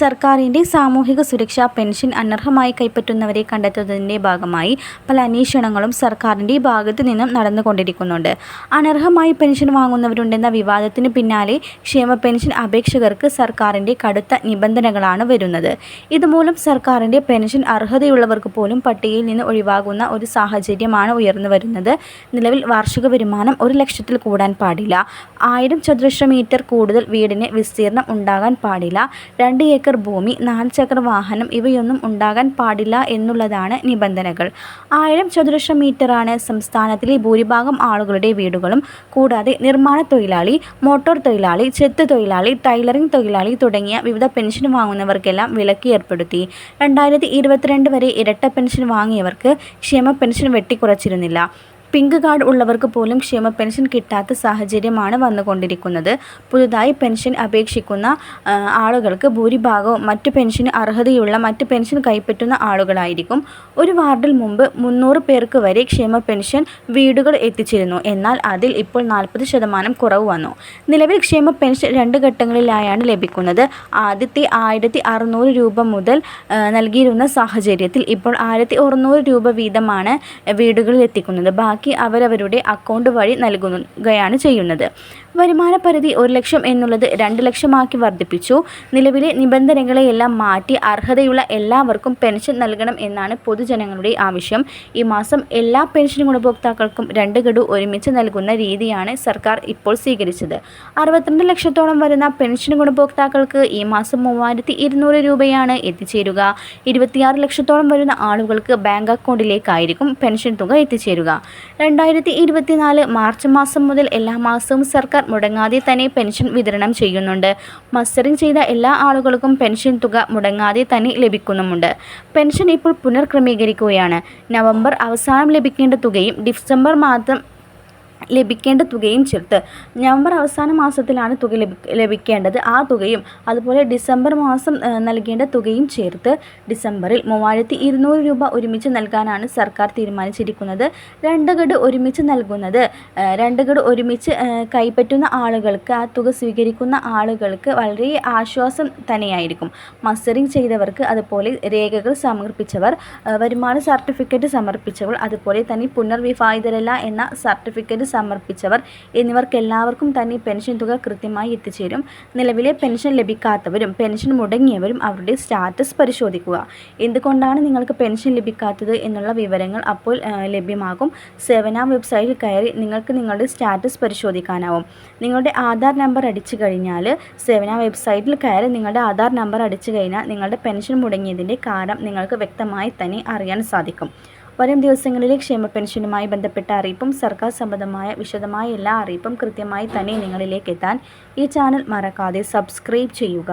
സർക്കാരിന്റെ സാമൂഹിക സുരക്ഷാ പെൻഷൻ അനർഹമായി കൈപ്പറ്റുന്നവരെ കണ്ടെത്തുന്നതിന്റെ ഭാഗമായി പല അന്വേഷണങ്ങളും സർക്കാരിന്റെ ഭാഗത്തു നിന്നും നടന്നുകൊണ്ടിരിക്കുന്നുണ്ട്. അനർഹമായി പെൻഷൻ വാങ്ങുന്നവരുണ്ടെന്ന വിവാദത്തിന് പിന്നാലെ ക്ഷേമ പെൻഷൻ അപേക്ഷകർക്ക് സർക്കാരിന്റെ കടുത്ത നിബന്ധനകളാണ് വരുന്നത്. ഇതുമൂലം സർക്കാരിന്റെ പെൻഷൻ അർഹതയുള്ളവർക്ക് പോലും പട്ടികയിൽ നിന്ന് ഒഴിവാകുന്ന ഒരു സാഹചര്യമാണ് ഉയർന്നു വരുന്നത്. നിലവിൽ വാർഷിക വരുമാനം ഒരു ലക്ഷത്തിൽ കൂടാൻ പാടില്ല. ആയിരം ചതുരശ്ര മീറ്റർ കൂടുതൽ വീടിന് വിസ്തീർണം ഉണ്ടാകാൻ പാടില്ല. രണ്ട് ഭൂമി നാല് ചക്ര വാഹനം ഇവയൊന്നും ഉണ്ടാകാൻ പാടില്ല എന്നുള്ളതാണ് നിബന്ധനകൾ. ആയിരം ചതുരശ്ര മീറ്ററാണ് സംസ്ഥാനത്തിലെ ഭൂരിഭാഗം ആളുകളുടെ വീടുകളും. കൂടാതെ നിർമ്മാണ തൊഴിലാളി മോട്ടോർ തൊഴിലാളി ചെത്ത് തൊഴിലാളി ടൈലറിംഗ് തൊഴിലാളി തുടങ്ങിയ വിവിധ പെൻഷൻ വാങ്ങുന്നവർക്കെല്ലാം വിലക്ക് ഏർപ്പെടുത്തി. രണ്ടായിരത്തി വരെ ഇരട്ട പെൻഷൻ വാങ്ങിയവർക്ക് ക്ഷേമ പെൻഷൻ വെട്ടിക്കുറച്ചിരുന്നില്ല. പിങ്ക് കാർഡ് ഉള്ളവർക്ക് പോലും ക്ഷേമ പെൻഷൻ കിട്ടാത്ത സാഹചര്യമാണ് വന്നുകൊണ്ടിരിക്കുന്നത്. പുതുതായി പെൻഷൻ അപേക്ഷിക്കുന്ന ആളുകൾക്ക് ഭൂരിഭാഗവും മറ്റു പെൻഷന് അർഹതയുള്ള മറ്റ് പെൻഷൻ കൈപ്പറ്റുന്ന ആളുകളായിരിക്കും. ഒരു വാർഡിൽ മുമ്പ് മുന്നൂറ് പേർക്ക് വരെ ക്ഷേമ പെൻഷൻ വീടുകൾ എത്തിച്ചിരുന്നു. എന്നാൽ അതിൽ ഇപ്പോൾ നാൽപ്പത് ശതമാനം കുറവ് വന്നു. നിലവിൽ ക്ഷേമ പെൻഷൻ രണ്ട് ഘട്ടങ്ങളിലായാണ് ലഭിക്കുന്നത്. ആദ്യത്തെ ആയിരത്തി അറുന്നൂറ് രൂപ മുതൽ നൽകിയിരുന്ന സാഹചര്യത്തിൽ ഇപ്പോൾ ആയിരത്തി അറുന്നൂറ് രൂപ വീതമാണ് വീടുകളിൽ എത്തിക്കുന്നത്. ബാക്കി അവരവരുടെ അക്കൗണ്ട് വഴി നൽകുകയാണ് ചെയ്യുന്നത്. വരുമാന പരിധി ഒരു ലക്ഷം എന്നുള്ളത് രണ്ട് ലക്ഷമാക്കി വർദ്ധിപ്പിച്ചു. നിലവിലെ നിബന്ധനകളെയെല്ലാം മാറ്റി അർഹതയുള്ള എല്ലാവർക്കും പെൻഷൻ നൽകണം എന്നാണ് പൊതുജനങ്ങളുടെ ആവശ്യം. ഈ മാസം എല്ലാ പെൻഷൻ ഗുണഭോക്താക്കൾക്കും രണ്ട് ഗഡു ഒരുമിച്ച് നൽകുന്ന രീതിയാണ് സർക്കാർ ഇപ്പോൾ സ്വീകരിച്ചത്. അറുപത്തിരണ്ട് ലക്ഷത്തോളം വരുന്ന പെൻഷൻ ഗുണഭോക്താക്കൾക്ക് ഈ മാസം മൂവായിരത്തി ഇരുന്നൂറ് രൂപയാണ് എത്തിച്ചേരുക. ഇരുപത്തിയാറ് ലക്ഷത്തോളം വരുന്ന ആളുകൾക്ക് ബാങ്ക് അക്കൗണ്ടിലേക്കായിരിക്കും പെൻഷൻ തുക എത്തിച്ചേരുക. രണ്ടായിരത്തി മാർച്ച് മാസം മുതൽ എല്ലാ മാസവും സർക്കാർ മുടങ്ങാതെ തന്നെ പെൻഷൻ വിതരണം ചെയ്യുന്നുണ്ട്. മസ്റ്ററിംഗ് ചെയ്ത എല്ലാ ആളുകൾക്കും പെൻഷൻ തുക മുടങ്ങാതെ തന്നെ ലഭിക്കുന്നുമുണ്ട്. പെൻഷൻ ഇപ്പോൾ പുനർക്രമീകരിക്കുകയാണ്. നവംബർ അവസാനം ലഭിക്കേണ്ട തുകയും ഡിസംബർ മാസം ലഭിക്കേണ്ട തുകയും ചേർത്ത്. നവംബർ അവസാന മാസത്തിലാണ് തുക ലഭിക്കേണ്ടത്. ആ തുകയും അതുപോലെ ഡിസംബർ മാസം നൽകേണ്ട തുകയും ചേർത്ത് ഡിസംബറിൽ മൂവായിരത്തി ഇരുന്നൂറ് രൂപ ഒരുമിച്ച് നൽകാനാണ് സർക്കാർ തീരുമാനിച്ചിരിക്കുന്നത്. രണ്ട് ഗഡ് ഒരുമിച്ച് നൽകുന്നത് രണ്ട് ഗഡ് ഒരുമിച്ച് കൈപ്പറ്റുന്ന ആളുകൾക്ക് ആ തുക സ്വീകരിക്കുന്ന ആളുകൾക്ക് വളരെ ആശ്വാസം തന്നെയായിരിക്കും. മസ്റ്ററിംഗ് ചെയ്തവർക്ക് അതുപോലെ രേഖകൾ സമർപ്പിച്ചവർ വരുമാന സർട്ടിഫിക്കറ്റ് സമർപ്പിച്ചവർ അതുപോലെ തന്നെ പുനർവിവാഹിതരല്ല എന്ന സർട്ടിഫിക്കറ്റ് സമർപ്പിച്ചവർ എന്നിവർക്കെല്ലാവർക്കും തന്നെ പെൻഷൻ തുക കൃത്യമായി എത്തിച്ചേരും. നിലവിലെ പെൻഷൻ ലഭിക്കാത്തവരും പെൻഷൻ മുടങ്ങിയവരും അവരുടെ സ്റ്റാറ്റസ് പരിശോധിക്കുക. എന്തുകൊണ്ടാണ് നിങ്ങൾക്ക് പെൻഷൻ ലഭിക്കാത്തത് എന്നുള്ള വിവരങ്ങൾ അപ്പോൾ ലഭ്യമാകും. സേവന വെബ്സൈറ്റിൽ കയറി നിങ്ങൾക്ക് നിങ്ങളുടെ സ്റ്റാറ്റസ് പരിശോധിക്കാനാവും. നിങ്ങളുടെ ആധാർ നമ്പർ അടിച്ചു കഴിഞ്ഞാൽ സേവന വെബ്സൈറ്റിൽ കയറി നിങ്ങളുടെ ആധാർ നമ്പർ അടിച്ചു കഴിഞ്ഞാൽ നിങ്ങളുടെ പെൻഷൻ മുടങ്ങിയതിന്റെ കാരണം നിങ്ങൾക്ക് വ്യക്തമായി തന്നെ അറിയാൻ സാധിക്കും. വരും ദിവസങ്ങളിലെ ക്ഷേമ പെൻഷനുമായി ബന്ധപ്പെട്ട അറിയിപ്പും സർക്കാർ സംബന്ധമായ വിശദമായ എല്ലാ അറിയിപ്പും കൃത്യമായി തന്നെ നിങ്ങളിലേക്ക് എത്താൻ ഈ ചാനൽ മറക്കാതെ സബ്സ്ക്രൈബ് ചെയ്യുക.